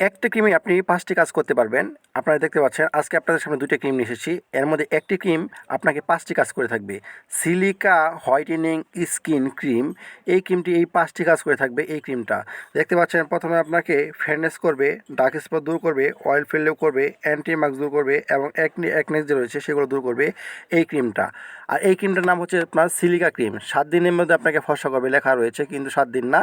একটা ক্রিমে আপনি পাঁচটি কাজ করতে পারবেন। আপনারা দেখতে পাচ্ছেন, আজকে আপনাদের সামনে দুটো ক্রিম নিয়ে এসেছি। এর মধ্যে একটি ক্রিম আপনাকে পাঁচটি কাজ করে থাকবে। সিলিকা হোয়াইটেনিং স্কিন ক্রিম, এই ক্রিমটি এই পাঁচটি কাজ করে থাকবে এই ক্রিমটা। দেখতে পাচ্ছেন, প্রথমে আপনাকে ফেয়ারনেস করবে, ডার্ক স্পট দূর করবে, অয়েল ফেললেও করবে, অ্যান্টি মার্কস দূর করবে এবং একনি একনেস যে রয়েছে সেগুলো দূর করবে এই ক্রিমটা। আর এই ক্রিমটার নাম হচ্ছে আপনার সিলিকা ক্রিম। সাত দিনের মধ্যে আপনাকে ফর্সা করবে লেখা রয়েছে, কিন্তু সাত দিন না।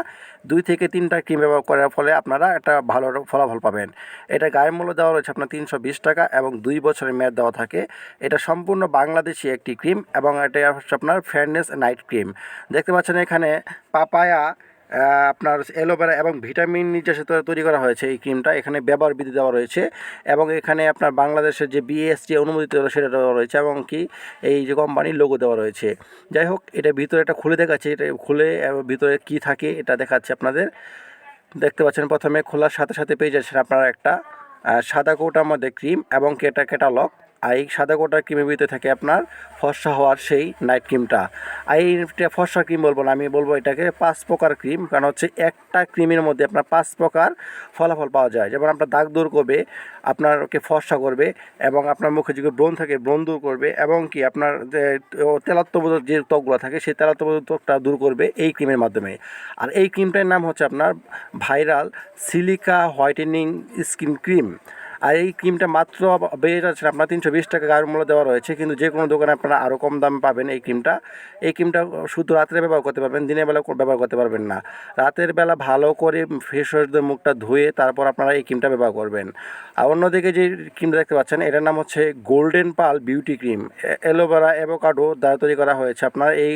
দুই থেকে তিনটা ক্রিম ব্যবহার করার ফলে আপনারা একটা ভালো ফলাফল পাবেন। এটা গায়ের মূল্য দেওয়া রয়েছে আপনার তিনশো বিশ টাকা এবং দুই বছরের মেয়াদ দেওয়া থাকে। এটা সম্পূর্ণ বাংলাদেশি একটি ক্রিম এবং এটা হচ্ছে আপনার ফেয়ারনেস নাইট ক্রিম দেখতে পাচ্ছেন এখানে পাপায়া আপনার অ্যালোভেরা এবং ভিটামিন নির্যাসে তৈরি করা হয়েছে এই ক্রিমটা। এখানে ব্যবহার বিধি দেওয়া রয়েছে এবং এখানে আপনার বাংলাদেশের যে বিএসটি অনুমোদিত সেটা দেওয়া রয়েছে এবং কি এই যে কোম্পানির লোগো দেওয়া রয়েছে। যাই হোক, এটা ভিতরে এটা খুলে দেখাচ্ছে। এটা খুলে ভিতরে কি থাকে এটা দেখাচ্ছে আপনাদের। দেখতে পাচ্ছেন প্রথমে খোলার সাথে সাথে পেয়ে যাচ্ছেন আপনারা একটা সাদা কৌটার মধ্যে ক্রিম এবং কেটা ক্যাটালগ আর এই সাদা কোটার ক্রিমের ভিতরে থাকে আপনার ফর্সা হওয়ার সেই নাইট ক্রিমটা আর এইটা ফর্সা ক্রিম বলব না, আমি বলব এটাকে পাঁচ প্রকার ক্রিম কারণ হচ্ছে একটা ক্রিমের মধ্যে আপনার পাঁচ প্রকার ফলাফল পাওয়া যায়। যেমন আপনার দাগ দূর করবে, আপনারকে ফর্সা করবে এবং আপনার মুখে যদি ব্রণ থাকে, ব্রণ দূর করবে এবং কি আপনার যে তেলাত্মবোধক যে ত্বকগুলো থাকে, সেই তেলাত্মবোধক ত্বকটা দূর করবে এই ক্রিমের মাধ্যমে। আর এই ক্রিমটার নাম হচ্ছে আপনার viral silica whitening skin cream. আর এই ক্রিমটা মাত্র বেড়ে যাচ্ছে আপনার তিনশো বিশ টাকা গায়ের মূল্য দেওয়া রয়েছে, কিন্তু যে কোনো দোকানে আপনারা আরও কম দামে পাবেন এই ক্রিমটা। এই ক্রিমটা শুধু রাত্রে ব্যবহার করতে পারবেন, দিনের বেলা ব্যবহার করতে পারবেন না। রাতের বেলা ভালো করে ফেস ওয়াশ দিয়ে মুখটা ধুয়ে তারপর আপনারা এই ক্রিমটা ব্যবহার করবেন। আর অন্যদিকে যে ক্রিমটা দেখতে পাচ্ছেন, এটার নাম হচ্ছে golden pearl beauty cream aloe vera avocado দ্বারা তৈরি করা হয়েছে। আপনার এই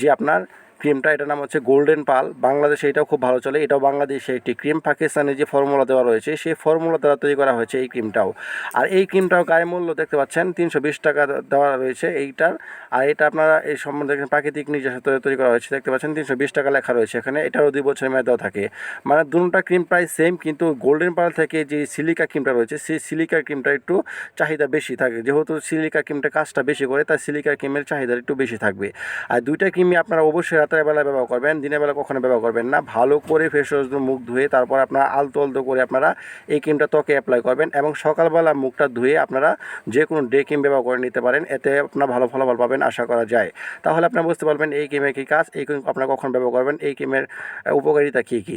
যে আপনার ক্রিমটা, এটার নাম হচ্ছে গোল্ডেন পাল বাংলাদেশে এটাও খুব ভালো চলে। এটাও বাংলাদেশে একটি ক্রিম। পাকিস্তানে যে ফর্মুলা দেওয়া রয়েছে, সেই ফর্মুলা দ্বারা তৈরি করা হয়েছে এই ক্রিমটাও। আর এই ক্রিমটাও গায়ে মূল্য দেখতে পাচ্ছেন, তিনশো বিশ টাকা দেওয়া রয়েছে এইটার। আর এটা আপনারা এই সম্বন্ধে দেখেন, প্রাকৃতিক নিজস্ব তৈরি তৈরি করা হয়েছে। দেখতে পাচ্ছেন, তিনশো বিশ টাকা লেখা রয়েছে এখানে। এটারও দুই বছরের মেয়াদ দেওয়া থাকে। মানে দুটা ক্রিম প্রায় সেম কিন্তু গোল্ডেন পাল থেকে যে সিলিকা ক্রিমটা রয়েছে, সেই সিলিকা ক্রিমটা একটু চাহিদা বেশি থাকে। যেহেতু সিলিকা ক্রিমটা কাজটা বেশি করে, তাই সিলিকা ক্রিমের চাহিদা একটু বেশি থাকবে। আর দুইটা ক্রিমই আপনারা অবশ্যই রাতের বেলা ব্যবহার করবেন, দিনের বেলা কখনো ব্যবহার করবেন না। ভালো করে ফেস ওয়াশ মুখ ধুয়ে তারপর আপনারা আলতো আলতো করে আপনারা এই ক্রিমটা ত্বকে অ্যাপ্লাই করবেন এবং সকালবেলা মুখটা ধুয়ে আপনারা যে কোনো ডে ক্রিম ব্যবহার করে নিতে পারেন, এতে আপনার ভালো ফলাফল পাবেন আশা করা যায়। তাহলে আপনারা বুঝতে পারবেন এই ক্রিমের কী কাজ, এই ক্রিম আপনারা কখন ব্যবহার করবেন, এই ক্রিমের উপকারিতা কী কী?